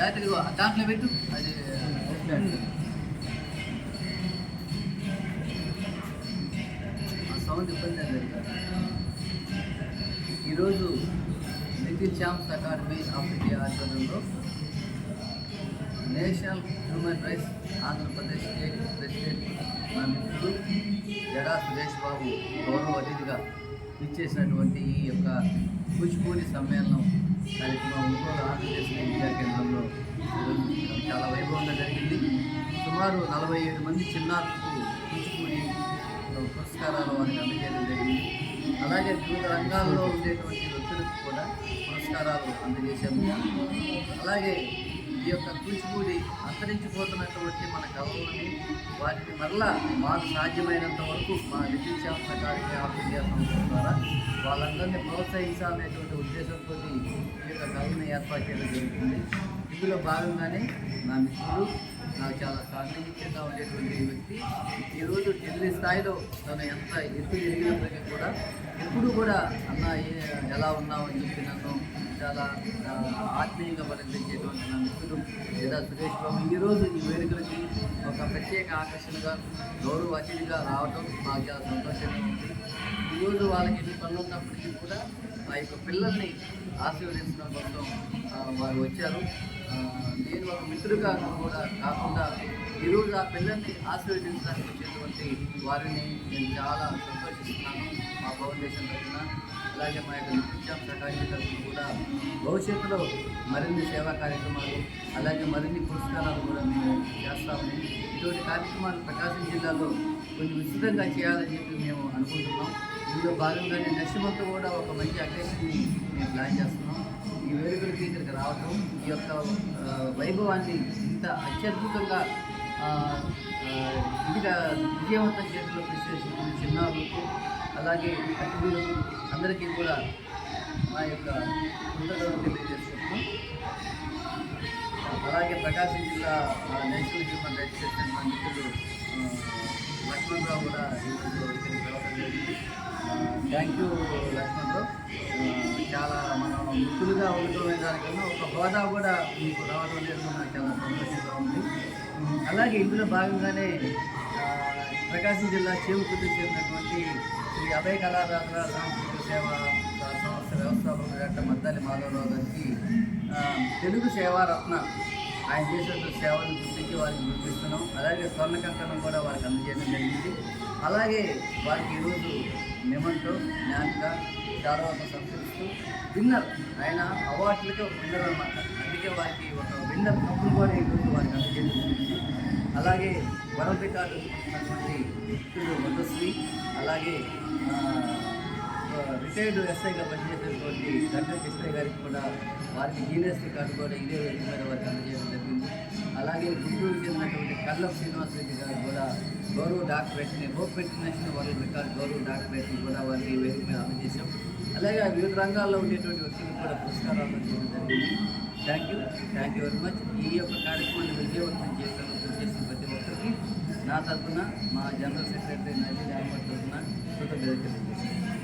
జాగ్రత్తగా దాంట్లో పెట్టు. అది ఆ సౌండ్ ఇబ్బంది లేదు ఈరోజు little champs academy of India ఆధ్వర్యంలో national human rights Andhra Pradesh state president మా మిత్రుడు జడా సురేష్ బాబు గౌరవ అతిథిగా ఇచ్చేసినటువంటి ఈ యొక్క కూచిపూడి సమ్మేళనం కార్యక్రమం ఒంగోలు ఆంధ్రప్రదేశ్ విద్యా కేంద్రంలో చాలా వైభవంగా జరిగింది. సుమారు నలభై ఏడు మంది చిన్నారులకు కూచిపూడి పురస్కారాలు వారికి అందజేయడం జరిగింది. అలాగే వివిధ రంగాల్లో ఉండేటువంటి వ్యక్తులకు కూడా పురస్కారాలు అందజేశాము. అలాగే ఈ యొక్క కూచిపూడి అంతరించిపోతున్నటువంటి మన కళలని వాటిని మరలా మాకు సాధ్యమైనంత వరకు మా విద్యుత్ శాస్త్ర సకారికి సంస్థ ద్వారా వాళ్ళందరినీ ప్రోత్సహించాలనేటువంటి ఉద్దేశంతో ఈ యొక్క కళను ఏర్పాటు చేయడం జరుగుతుంది. ఇందులో భాగంగానే నా మిత్రుడు నాకు చాలా సాన్నిహిత్యంగా ఉండేటువంటి వ్యక్తి ఈరోజు ఢిల్లీ స్థాయిలో తను ఎంత ఎత్తు జరిగినప్పటికీ కూడా ఎప్పుడు కూడా అన్న ఎలా ఉన్నావు అని చెప్పి నన్ను చాలా ఆత్మీయంగా పలకరించేటువంటి నా మిత్రుడు లేదా సురేష్ బాబు. ఈరోజు ఈ వేడుకలకి ఒక ప్రత్యేక ఆకర్షణగా గౌరవ అతిథిగా రావడం మాకు చాలా సంతోషంగా ఉంది. ఈరోజు వాళ్ళకి ఎన్ని పనులు ఉన్నప్పటికీ కూడా ఆ యొక్క పిల్లల్ని ఆశీర్వదించడం కోసం వారు వచ్చారు. నేను ఒక మిత్రుడుగా కూడా కాకుండా ఈరోజు ఆ పిల్లల్ని ఆశీర్వదించడానికి వచ్చేటువంటి వారిని నేను చాలా సంతోషిస్తున్నాను. మా ఫౌండేషన్ తరఫున అలాగే మా యొక్క నిత్యం సకాశి కూడా భవిష్యత్తులో మరిన్ని సేవా కార్యక్రమాలు అలాగే మరిన్ని పురస్కారాలు కూడా మేము చేస్తాము ఇటువంటి కార్యక్రమాలు ప్రకాశం జిల్లాలో కొన్ని విస్తృతంగా చేయాలని చెప్పి మేము అనుకుంటున్నాం. ఇందులో భాగంగానే నెక్స్ట్ మంత్ కూడా ఒక మంచి అకేషన్ని మేము ప్లాన్ చేస్తున్నాం. ఈ వేడుకలకి ఇక్కడికి రావటం ఈ యొక్క వైభవాన్ని ఇంత అత్యద్భుతంగా ఆ, ఇదిగా విజయవంతం చేతిలో విశ్లేషించిన చిన్నారులకు అలాగే అతిథులకు అందరికీ కూడా మా యొక్క కృతజ్ఞతలు తెలియజేస్తున్నాం అలాగే ప్రకాశం జిల్లా నేషనల్ హ్యూమన్ రైట్స్ ప్రెసిడెంట్ మా మిత్రులు ఆ, లక్ష్మణరావు కూడా ఈరోజు ఇక్కడికి రావడం జరిగింది. Thank you Lakshmanarao. ఆ, చాలా మనం మిత్రులుగా ఉండటమే దానికన్నా ఒక హోదా కూడా మీకు రావడం లేదు నాకు చాలా సంతోషంగా ఉంది. అలాగే ఇందులో భాగంగానే ప్రకాశం జిల్లా చేవుకుర్తి చెందినటువంటి శ్రీ అభయ కళారాధన సాంస్కృతిక సేవ సంస్థ వ్యవస్థాపకులు డాక్టర్ మద్దాలి మాధవరావు గారికి తెలుగు సేవారత్న ఆయన చేసినటువంటి సేవలను గుర్తించి వారికి గుర్తిస్తున్నాం. అలాగే స్వర్ణ కంకణం కూడా వారికి అందజేయడం జరిగింది. అలాగే వారికి ఈరోజు మెమంటో జ్ఞానంగా గౌరవంతో సంస్కరిస్తూ విన్నర్ ఆయన అవార్డులకి ఒక విన్నర్ అనమాట అందుకే వారికి ఒక విన్నర్ కప్పులు కూడా ఈరోజు వారికి అందజేయడం జరిగింది. అలాగే వరల్డ్ రికార్డు ఉన్నటువంటి వ్యక్తులు వదశ్రీ అలాగే రిటైర్డ్ ఎస్ఐగా పనిచేసేటువంటి గంట కృష్ణయ్య గారికి కూడా వారికి జీనియస్ రికార్డు కూడా ఇదే వేదిక వారికి అందజేయడం జరిగింది. అలాగే గుంటూరు చెందినటువంటి కల్లం శ్రీనివాస్ రెడ్డి గారు కూడా గౌరవ డాక్టరేట్ని హోప్ ఇంటర్నేషనల్ వరల్డ్ రికార్డ్ గౌరవ డాక్టరేట్ని కూడా వారికి వేదిక మీద అందజేశాం. అలాగే వివిధ రంగాల్లో ఉండేటువంటి వ్యక్తులకు కూడా పురస్కారాలు అందజేయడం జరిగింది. Thank you thank you very much ఈ యొక్క కార్యక్రమాన్ని విజయవంతం చేయడానికి చేసిన ప్రతి ఒక్కరికి నా తరఫున మా జనరల్ సెక్రటరీ నవీన్ అహ్మద్ తరఫున కృతజ్ఞతలు తెలియజేస్తాను